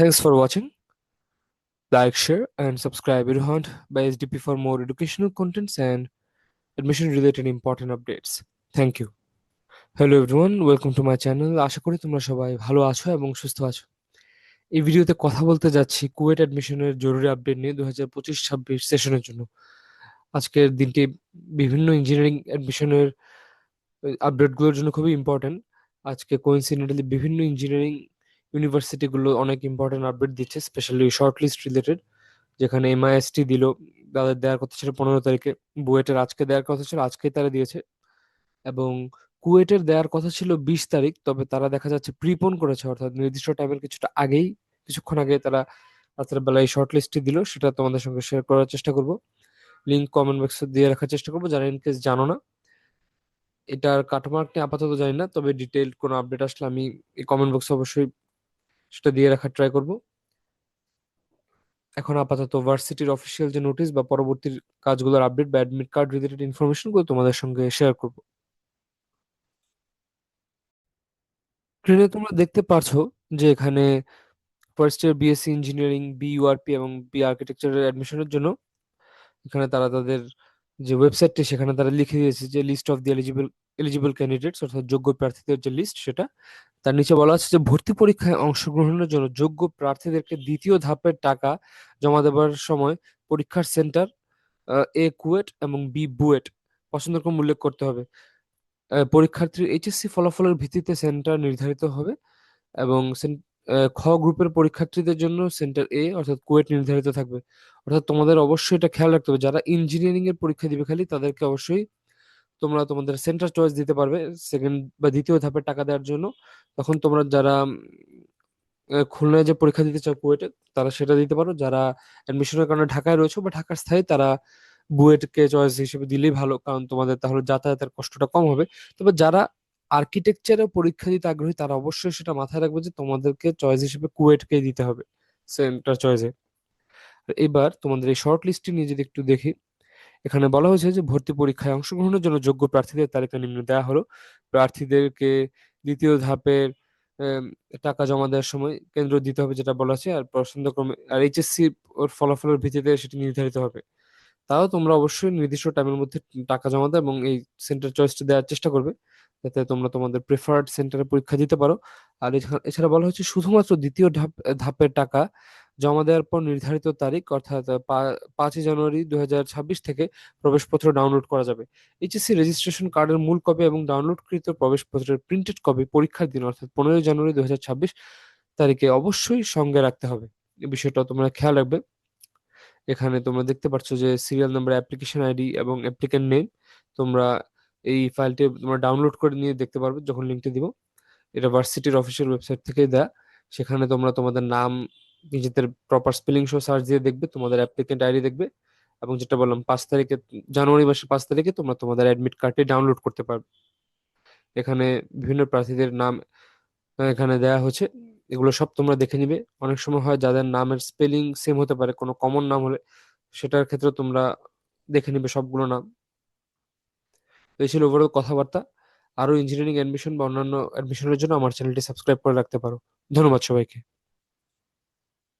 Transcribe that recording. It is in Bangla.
Thanks for watching. Like, share, and subscribe Irhant by SDP for more educational contents and admission related important updates. Thank you. Hello everyone welcome to my channel আশা করি তোমরা সবাই ভালো আছো এবং সুস্থ আছো এই ভিডিওতে কথা বলতে যাচ্ছি কুয়েট অ্যাডমিশনের জরুরি আপডেট নিয়ে দু হাজার পঁচিশ ছাব্বিশ সেশনের জন্য আজকের দিনটি বিভিন্ন ইঞ্জিনিয়ারিং অ্যাডমিশনের আপডেটগুলোর জন্য খুবই ইম্পর্ট্যান্ট আজকে কোইন্সিডেন্টালি বিভিন্ন ইঞ্জিনিয়ারিং ইউনিভার্সিটিগুলো অনেক ইম্পর্ট্যান্ট আপডেট দিচ্ছে স্পেশালি শর্ট লিস্ট রিলেটেড যেখানে এমআইএসটি দিল, তাদের দেওয়ার কথা ছিল পনেরো তারিখে, বুয়েটের আজকে দেওয়ার কথা ছিল, আজকেই তারা দিয়েছে। এবং কুয়েটের দেওয়ার কথা ছিল বিশ তারিখ, তবে তারা দেখা যাচ্ছে প্রিপোন করেছে, অর্থাৎ নির্দিষ্ট টাইমের কিছুটা আগেই, কিছুক্ষণ আগে তারা রাতের বেলায় শর্ট লিস্টটি দিল, সেটা তোমাদের সঙ্গে শেয়ার করার চেষ্টা করব। লিঙ্ক কমেন্ট বক্সে দিয়ে রাখার চেষ্টা করব, যারা ইন কেস জানো না। এটার কাটমার্ক নিয়ে আপাতত জানি না, তবে ডিটেইল কোনো আপডেট আসলে আমি এই কমেন্ট বক্সে অবশ্যই সেটা দিয়ে রাখার ট্রাই করব। এখন আপাতত ভার্সিটির অফিসিয়াল যে নোটিশ বা পরবর্তী কাজগুলোর আপডেট বা অ্যাডমিট কার্ড রিলেটেড ইনফরমেশনগুলো তোমাদের সঙ্গে শেয়ার করব। স্ক্রিনে তোমরা দেখতে পারছ যে এখানে first year BSc engineering BURP এবং বি আর্কিটেকচারের অ্যাডমিশনের জন্য এখানে তারা তাদের যে ওয়েবসাইটটি সেখানে তারা লিখে দিয়েছে যে list of the eligible eligible candidates অর্থাৎ যোগ্য প্রার্থীদের যে লিস্ট সেটা, তার নিচে বলা আছে যে ভর্তি পরীক্ষায় অংশগ্রহণের জন্য যোগ্য প্রার্থীদেরকে দ্বিতীয় ধাপের টাকা জমা দেওয়ার সময় পরীক্ষার সেন্টার এ কুয়েট এবং বি বুয়েট পছন্দ করে উল্লেখ করতে হবে। পরীক্ষার্থীর এইচএসসি ফলাফলের ভিত্তিতে সেন্টার নির্ধারিত হবে এবং খ গ্রুপের পরীক্ষার্থীদের জন্য সেন্টার এ অর্থাৎ কুয়েট নির্ধারিত থাকবে। অর্থাৎ তোমাদের অবশ্যই এটা খেয়াল রাখতে হবে, যারা ইঞ্জিনিয়ারিং এর পরীক্ষা দিবে খালি, তাদেরকে অবশ্যই তোমরা তোমাদের সেন্টার চয়েস দিতে পারবে সেকেন্ড বা দ্বিতীয় ধাপের টাকা দেওয়ার জন্য। তখন তোমরা যারা খুলনায় যে পরীক্ষা দিতে চাও কুয়েটে, তারা সেটা দিতে পারো। যারা অ্যাডমিশনের কারণে ঢাকায় রয়েছে বা ঢাকার স্থায়ী, তারা বুয়েটকে চয়েস হিসেবে দিলেই ভালো, কারণ তোমাদের তাহলে যাতায়াতের কষ্টটা কম হবে। তবে যারা আর্কিটেকচারে পরীক্ষা দিতে আগ্রহী, তারা অবশ্যই সেটা মাথায় রাখবে যে তোমাদেরকে চয়েস হিসেবে কুয়েটকে দিতে হবে সেন্টার চয়েসে এবার তোমাদের এই শর্ট লিস্টটি নিয়ে যদি একটু দেখি এখানে বলা হয়েছে যে ভর্তি পরীক্ষায় অংশগ্রহণের জন্য যোগ্য প্রার্থীদের তালিকা নিম্নে দেওয়া হলো। প্রার্থীদেরকে দ্বিতীয় ধাপের টাকা জমা দেওয়ার সময় কেন্দ্র দিতে হবে যেটা বলা আছে আর পছন্দক্রমে আর এইচএসসি ওর ফলাফলের ভিত্তিতে সেটি নির্ধারিত হবে। তাও তোমরা অবশ্যই নির্দিষ্ট টাইমের মধ্যে টাকা জমা দাও এবং এই সেন্টার চয়েসটা দেওয়ার চেষ্টা করবে, যাতে তোমরা তোমাদের প্রেফার্ড সেন্টারে পরীক্ষা দিতে পারো। আর এছাড়া বলা হচ্ছে শুধুমাত্র দ্বিতীয় ধাপ, ধাপের টাকা জমা দেওয়ার পর নির্ধারিত তারিখ, অর্থাৎ পাঁচই জানুয়ারি দু হাজার ছাব্বিশ থেকে প্রবেশপত্র ডাউনলোড করা যাবে। এইচএসসি রেজিস্ট্রেশন কার্ডের মূল কপি এবং ডাউনলোডকৃত প্রবেশপত্রের প্রিন্টেড কপি পরীক্ষার দিন, অর্থাৎ পনেরোই জানুয়ারি দু হাজার ছাব্বিশ তারিখে অবশ্যই সঙ্গে রাখতে হবে। এই বিষয়টা তোমরা খেয়াল রাখবে। এখানে তোমরা দেখতে পাচ্ছ যে সিরিয়াল নাম্বার অ্যাপ্লিকেশন আইডি এবং অ্যাপ্লিকেন্ট নেম তোমরা এই ফাইলটি তোমরা ডাউনলোড করে নিয়ে দেখতে পারবে যখন লিঙ্কটি দিব। এটা ভার্সিটির অফিসিয়াল ওয়েবসাইট থেকেই দেয়া। সেখানে তোমরা তোমাদের নাম নিজেদের প্রপার স্পেলিং শো সার্চ দিয়ে দেখবে, তোমাদের অ্যাপ্লিকেন্ট আইডি দেখবে এবং যেটা বললাম, পাঁচ তারিখে, জানুয়ারি মাসের পাঁচ তারিখে তোমরা তোমাদের অ্যাডমিট কার্ডটি ডাউনলোড করতে পারবে। এখানে বিভিন্ন প্রার্থীদের নাম এখানে দেয়া হচ্ছে এগুলো সব তোমরা দেখে নিবে। অনেক সময় হয় যাদের নামের স্পেলিং সেম হতে পারে, কোনো কমন নাম হলে সেটার ক্ষেত্রে তোমরা দেখে নিবে সবগুলো নাম। এই ছিল ওভারঅল কথাবার্তা। আরও ইঞ্জিনিয়ারিং অ্যাডমিশন বা অন্যান্য অ্যাডমিশনের জন্য আমার চ্যানেলটি সাবস্ক্রাইব করে রাখতে পারো। ধন্যবাদ সবাইকে।